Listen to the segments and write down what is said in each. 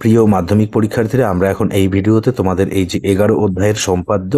প্রিয় মাধ্যমিক পরীক্ষার্থীরা, আমরা এখন এই ভিডিওতে তোমাদের এই যে এগারো অধ্যায়ের সম্পাদ্য,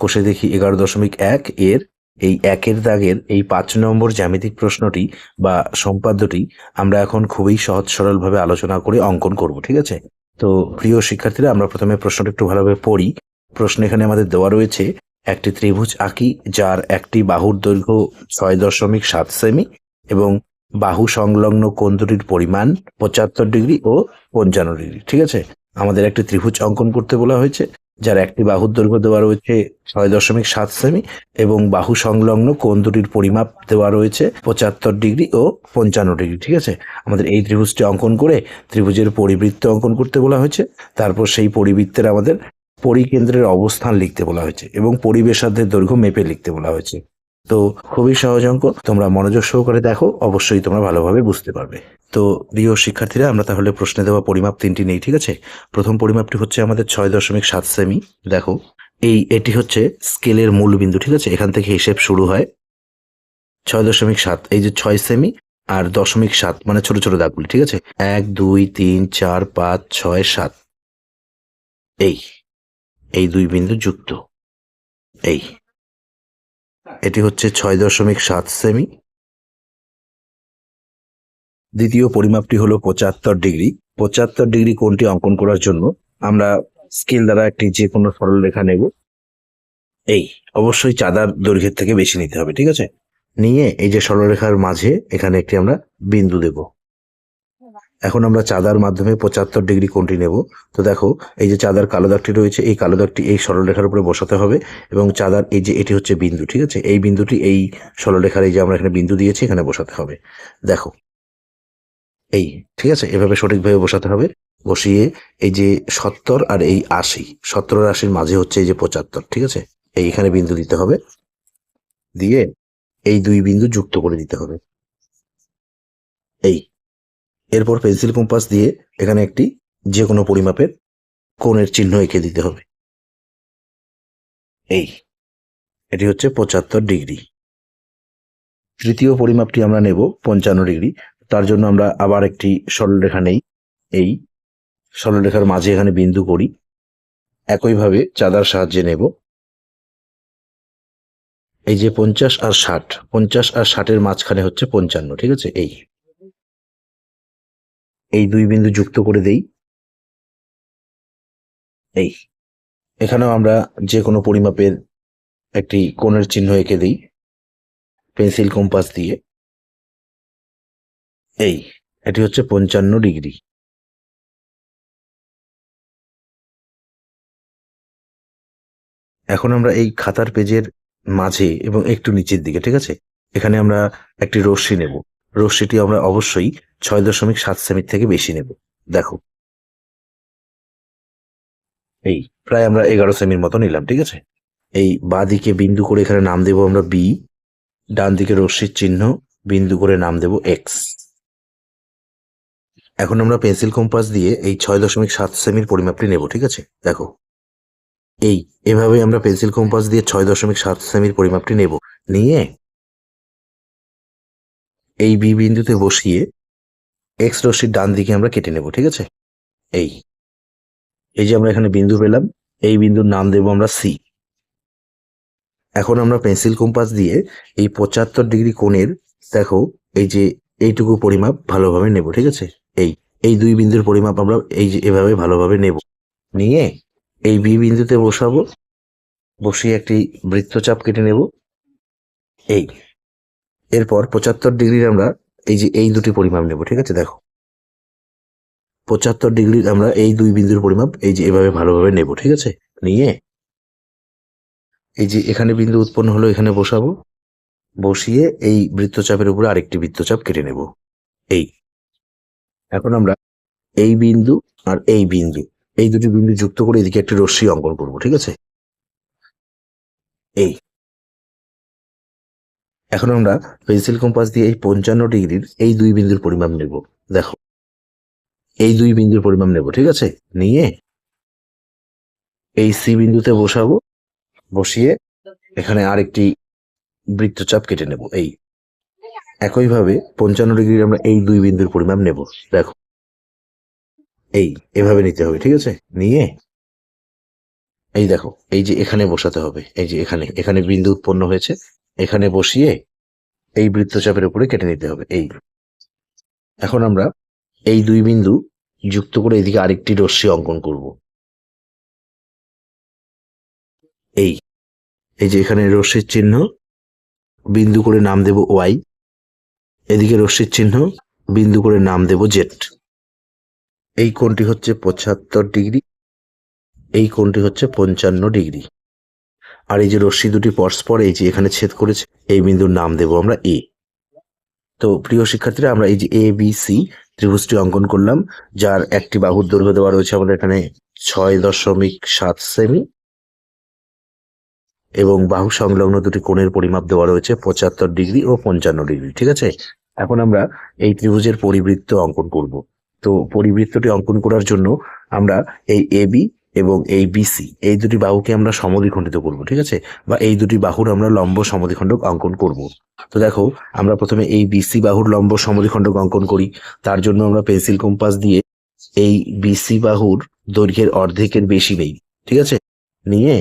কোষে দেখি এগারো দশমিক এক, এর এই একের দাগের এই পাঁচ নম্বর জ্যামিতিক প্রশ্নটি বা সম্পাদ্যটি আমরা এখন খুবই সহজ সরলভাবে আলোচনা করে অঙ্কন করব, ঠিক আছে? তো প্রিয় শিক্ষার্থীরা, আমরা প্রথমে প্রশ্নটা একটু ভালোভাবে পড়ি। প্রশ্ন এখানে আমাদের দেওয়া রয়েছে, একটি ত্রিভুজ আঁকি যার একটি বাহুর দৈর্ঘ্য ছয় দশমিক সাত সেমি এবং বাহু সংলগ্ন কোণ দুটির পরিমাণ পঁচাত্তর ডিগ্রি ও পঞ্চান্ন ডিগ্রি, ঠিক আছে? আমাদের একটি ত্রিভুজ অঙ্কন করতে বলা হয়েছে, যার একটি বাহুর দৈর্ঘ্য দেওয়া রয়েছে ছয় দশমিক সাত সেমি এবং বাহু সংলগ্ন কোণ দুটির পরিমাপ দেওয়া রয়েছে পঁচাত্তর ডিগ্রি ও পঞ্চান্ন ডিগ্রি, ঠিক আছে? আমাদের এই ত্রিভুজটি অঙ্কন করে ত্রিভুজের পরিবৃত্ত অঙ্কন করতে বলা হয়েছে, তারপর সেই পরিবৃত্তের আমাদের পরিকেন্দ্রের অবস্থান লিখতে বলা হয়েছে এবং পরিবেশার্ধের দৈর্ঘ্য মেপে লিখতে বলা হয়েছে। তো খুবই সহজ অঙ্ক। তোমরা মনোযোগ সহকারে দেখো, অবশ্যই তোমরা ভালোভাবে বুঝতে পারবে। তো প্রিয় শিক্ষার্থীরা, আমরা তাহলে প্রশ্নে দেওয়া পরিমাপ তিনটি নেই, ঠিক আছে? প্রথম পরিমাপটি হচ্ছে আমাদের ছয় দশমিক সাত সেমি, দেখো। এই, এটি হচ্ছে স্কেলের মূল বিন্দু ঠিক আছে? এখান থেকে হিসেব শুরু হয় ছয় দশমিক সাত, এই যে ছয় সেমি আর দশমিক সাত মানে ছোট ছোট দাগগুলি, ঠিক আছে? এক, দুই, তিন, চার, পাঁচ, ছয়, সাত। এই এই দুই বিন্দু যুক্ত। এই এটি হচ্ছে ছয় দশমিক সাত সেমি। দ্বিতীয় পরিমাপটি হলো পঁচাত্তর ডিগ্রি। পঁচাত্তর ডিগ্রি কোনটি অঙ্কন করার জন্য আমরা স্কেল দ্বারা একটি যে কোনো সরলরেখা নেব। এই, অবশ্যই চাঁদার দৈর্ঘ্যের থেকে বেশি নিতে হবে, ঠিক আছে? নিয়ে এই যে সরলরেখার মাঝে এখানে একটি আমরা বিন্দু দেব। এখন আমরা চাঁদার মাধ্যমে পঁচাত্তর ডিগ্রি কোণটি নেব। তো দেখো, এই যে চাঁদার কালো দাগটি রয়েছে, এই কালো দাগটি এই সরলরেখার উপরে বসাতে হবে এবং চাঁদার এই যে এটি হচ্ছে বিন্দু, ঠিক আছে? এই বিন্দুটি এই সরলরেখার এই যে আমরা এখানে বিন্দু দিয়েছি, এখানে বসাতে হবে। দেখো, এই, ঠিক আছে? এভাবে সঠিকভাবে বসাতে হবে। বসিয়ে এই যে সত্তর আর এই আশি, সত্তর আর আশির মাঝে হচ্ছে এই যে পঁচাত্তর, ঠিক আছে? এই এখানে বিন্দু দিতে হবে। দিয়ে এই দুই বিন্দু যুক্ত করে দিতে হবে। এই এরপর পেন্সিল কম্পাস দিয়ে এখানে একটি যে কোনো পরিমাপের কোণের চিহ্ন এঁকে দিতে হবে। এই, এটি হচ্ছে পঁচাত্তর ডিগ্রি। তৃতীয় পরিমাপটি আমরা নেব পঞ্চান্ন ডিগ্রি। তার জন্য আমরা আবার একটি সরলরেখা নেই। এই সরলরেখার মাঝে এখানে বিন্দু করি। একইভাবে চাঁদার সাহায্যে নেব। এই যে পঞ্চাশ আর ষাট, পঞ্চাশ আর ষাটের মাঝখানে হচ্ছে পঞ্চান্ন, ঠিক আছে? এই। এই দুই বিন্দু যুক্ত করে দেই। এই, এখানেও আমরা যে কোনো পরিমাপের একটি কোণের চিহ্ন এঁকে দিই, পেন্সিল কম্পাস দিয়ে। এই, এটি হচ্ছে পঞ্চান্ন ডিগ্রি। এখন আমরা এই খাতার পেজের মাঝে এবং একটু নিচের দিকে, ঠিক আছে? এখানে আমরা একটি রশ্মি নেব। রশ্মিটি আমরা অবশ্যই ছয় দশমিক সাত সেমির থেকে বেশি নেব। দেখো। এই, প্রায় আমরা এগারো সেমির মতো নিলাম, ঠিক আছে? এই বা দিকে বিন্দু করে এখানে নাম দেব আমরা বি ডান দিকে রশ্মির চিহ্ন, বিন্দু করে নাম দেব এক্স এখন আমরা পেন্সিল কম্পাস দিয়ে এই ছয় দশমিক সাত সেমির পরিমাপটি নেব, ঠিক আছে? দেখো। এই, এভাবে আমরা পেন্সিল কম্পাস দিয়ে ছয় দশমিক সাত সেমির পরিমাপটি নেব। নিয়ে এই বি বিন্দুতে বসিয়ে এক্স রশ্মির ডান দিকে আমরা কেটে নেব, ঠিক আছে? এই। এই যে আমরা এখানে বিন্দু পেলাম, এই বিন্দুর নাম দেব আমরা সি এখন আমরা পেন্সিল কম্পাস দিয়ে এই পঁচাত্তর ডিগ্রি কোণের, দেখো, এই যে এইটুকু পরিমাপ ভালোভাবে নেব, ঠিক আছে? এই এই দুই বিন্দুর পরিমাপ আমরা এই যে এভাবে ভালোভাবে নেব। নিয়ে এই বি বিন্দুতে বসাবো, বসিয়ে একটি বৃত্তচাপ কেটে নেব। এই। এরপর পঁচাত্তর ডিগ্রির আমরা এই যে, এই দুটি পরিমাপ নেব, ঠিক আছে? দেখো। পঁচাত্তর ডিগ্রি আমরা এই দুই বিন্দুর পরিমাপ এই যে, এভাবে ভালোভাবে নেব, ঠিক আছে? নিয়ে এই যে, এখানে বিন্দু উৎপন্ন হলো, এখানে বসাবো। বসিয়ে এই বৃত্তচাপের উপরে আরেকটি বৃত্তচাপ কেটে নেব। এই। এখন আমরা এই বিন্দু আর এই বিন্দু, এই দুটি বিন্দু যুক্ত করে এদিকে একটি রশ্মি অঙ্কন করব, ঠিক আছে? এই। এখন আমরা পেন্সিল কম্পাস দিয়ে এই পঞ্চান্ন ডিগ্রির এই দুই বিন্দুর পরিমাপ নেব। দেখো, এই দুই বিন্দুর পরিমাপ নেব, ঠিক আছে? নিয়ে এই সি বিন্দুতে বসাবো, বসিয়ে এখানে আরেকটি বৃত্তচাপ কেটে নেব, এই। একইভাবে পঞ্চান্ন ডিগ্রির আমরা এই দুই বিন্দুর পরিমাপ নেব, দেখো। এই, এভাবে নিতে হবে, ঠিক আছে? নিয়ে এই দেখো, এই যে এখানে বসাতে হবে, এই যে এখানে এখানে বিন্দু উৎপন্ন হয়েছে এখানে বসিয়ে এই বৃত্তচাপের উপরে কেটে নিতে হবে, এই। এখন আমরা এই দুই বিন্দু যুক্ত করে এদিকে আরেকটি রশ্মি অঙ্কন করব। এই এই যে এখানে রশ্মির চিহ্ন, বিন্দু করে নাম দেব ওয়াই, এদিকে রশ্মির চিহ্ন, বিন্দু করে নাম দেব জেড। এই কোণটি হচ্ছে পঁচাত্তর ডিগ্রি, এই কোণটি হচ্ছে পঞ্চান্ন ডিগ্রি। আর এই যে রশ্মি দুটি পরস্পর এই যে এখানে ছেদ করেছে, এই বিন্দুর নাম দেব আমরা এ তো প্রিয় শিক্ষার্থীরা, আমরা এই যে এ বি সি ত্রিভুজটি অঙ্কন করলাম, যার একটি বাহুর দৈর্ঘ্য দেওয়া রয়েছে আমাদের এখানে ছয় দশমিক সাত সেমি, এবং বাহু সংলগ্ন দুটি কোণের পরিমাপ দেওয়া রয়েছে পঁচাত্তর ডিগ্রি ও পঞ্চান্ন ডিগ্রি, ঠিক আছে? এখন আমরা এই ত্রিভুজের পরিবৃত্ত অঙ্কন করব। তো পরিবৃত্তটি অঙ্কন করার জন্য আমরা এই এবি এবং এই বিসি এই দুটি বাহুকে আমরা সমদ্বিখণ্ডিত করব, ঠিক আছে? বা এই দুটি বাহুর আমরা লম্ব সমদ্বিখণ্ডক অঙ্কন করব। তো দেখো, আমরা প্রথমে এই বিসি বাহুর লম্ব সমদ্বিখণ্ডক অঙ্কন করি। তার জন্য আমরা পেন্সিল কম্পাস দিয়ে এই বিসি বাহুর দৈর্ঘ্যের অর্ধেকের বেশি নেই ঠিক আছে? নিয়ে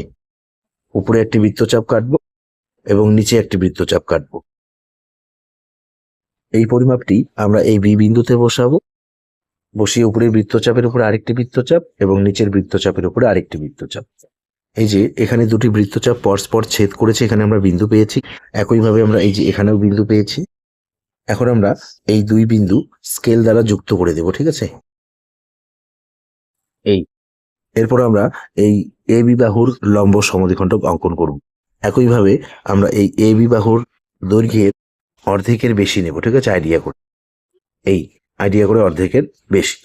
উপরে একটি বৃত্তচাপ কাটব এবং নিচে একটি বৃত্তচাপ কাটবো। এই পরিমাপটি আমরা এই বি বিন্দুতে বসাবো। বসিয়ে উপরের বৃত্তচাপের উপরে আরেকটি বৃত্তচাপ এবং নিচের বৃত্তচাপের উপরে আরেকটি বৃত্তচাপ। এই যে এখানে দুটি বৃত্তচাপ পরস্পর ছেদ করেছে, এখানে আমরা বিন্দু পেয়েছি। একইভাবে আমরা এই যে এখানেও বিন্দু পেয়েছি। এখন আমরা এই দুই বিন্দু স্কেল দ্বারা যুক্ত করে দেব, ঠিক আছে? এই। এরপর আমরা এই এ বিবাহুর লম্ব সমদ্বিখণ্ডক অঙ্কন করব। একইভাবে আমরা এই এ বি বাহুর দৈর্ঘ্যের অর্ধেকের বেশি নেব, ঠিক আছে? আইডিয়া করে। এই আইডিয়া করে অর্ধেকের বেশি।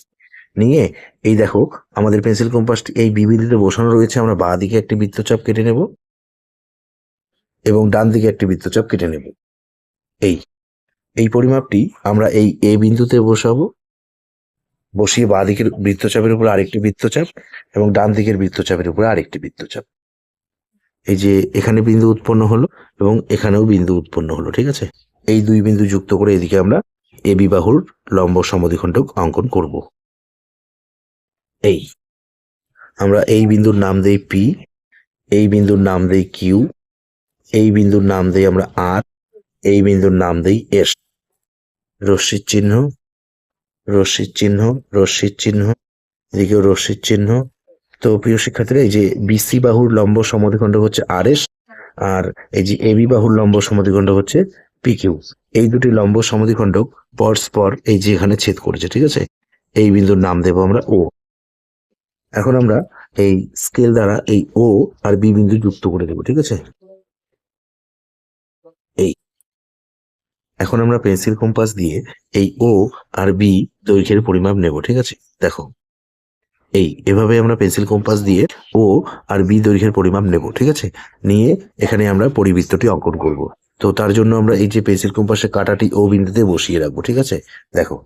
নিয়ে এই দেখো, আমাদের পেন্সিল কম্পাসটি এই বিবিধিতে বসানো রয়েছে, আমরা বাঁ দিকে একটি বৃত্তচাপ কেটে নেব এবং ডান দিকে একটি বৃত্তচাপ কেটে নেব। এই এই পরিমাপটি আমরা এই এ বিন্দুতে বসাবো। বসিয়ে বাঁ দিকের বৃত্তচাপের উপর আরেকটি বৃত্তচাপ এবং ডান দিকের বৃত্তচাপের উপরে আরেকটি বৃত্তচাপ। এই যে এখানে বিন্দু উৎপন্ন হলো এবং এখানেও বিন্দু উৎপন্ন হলো, ঠিক আছে? এই দুই বিন্দু যুক্ত করে এদিকে আমরা এ বিবাহুর লম্ব সমদ্বিখণ্ডক অঙ্কন করব। এই। আমরা এই বিন্দুর নাম দেই পি, এই বিন্দুর নাম দেই কিউ, এই বিন্দুর নাম দেই আমরা আর, এই বিন্দুর নাম দেই এস। রশ্মির চিহ্ন রশ্মির চিহ্ন রশ্মির চিহ্ন, এদিকেও রশ্মির চিহ্ন। তো প্রিয় শিক্ষার্থীরা, এই যে বিসি বাহুর লম্ব সমদ্বিখণ্ডক হচ্ছে আর এস, আর এই যে এবি বাহুর লম্ব সমদ্বিখণ্ডক হচ্ছে পি কিউ এই দুটি লম্ব সমদ্বিখণ্ডক পরস্পর এই যে এখানে ছেদ করেছে, ঠিক আছে? এই বিন্দুর নাম দেব আমরা ও এখন আমরা এই স্কেল দ্বারা এই ও আর বি বিন্দু যুক্ত করে দেব, ঠিক আছে? এই। এখন আমরা পেন্সিল কম্পাস দিয়ে এই ও আর বি দৈর্ঘ্যের পরিমাপ নেব, ঠিক আছে? দেখো। এই, এভাবে আমরা পেন্সিল কম্পাস দিয়ে ও আর বি দৈর্ঘ্যের পরিমাপ নেব, ঠিক আছে? নিয়ে এখানে আমরা পরিবৃত্তটি অঙ্কন করব। তো তার জন্য আমরা এই যে পেন্সিল কম্পাসের কাঁটাটি ও বিন্দুতে বসিয়ে রাখব, ঠিক আছে? দেখো।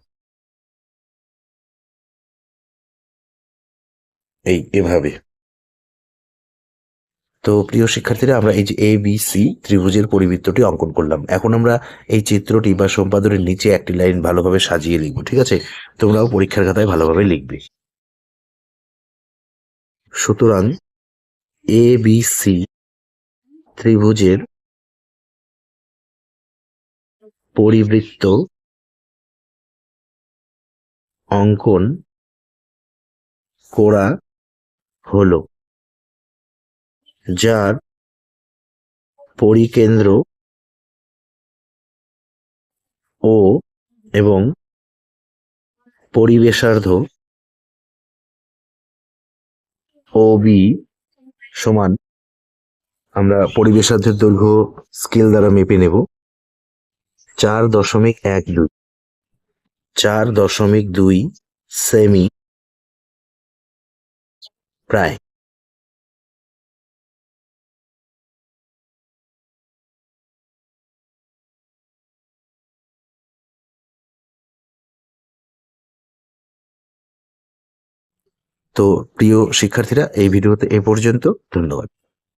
এই, এভাবে। তো প্রিয় শিক্ষার্থীরা, আমরা এই যে এ বি সি ত্রিভুজের পরিবৃত্তটি অঙ্কন করলাম। এখন আমরা এই চিত্রটি বা সম্পাদনের নিচে একটি লাইন ভালোভাবে সাজিয়ে লিখব, ঠিক আছে? তোমরাও পরীক্ষার খাতায় ভালোভাবে লিখবে। সুতরাং এ বি সি ত্রিভুজের পরিবৃত্ত অঙ্কন করা হল, যার পরিকেন্দ্র ও এবং পরিবেশার্ধ ও বি সমান, আমরা পরিবেশার্ধের দৈর্ঘ্য স্কেল দ্বারা মেপে নেব। চার দশমিক এক দুই। চার দশমিক দুই সেমি প্রায়। তো প্রিয় শিক্ষার্থীরা, এই ভিডিওতে এ পর্যন্ত। ধন্যবাদ।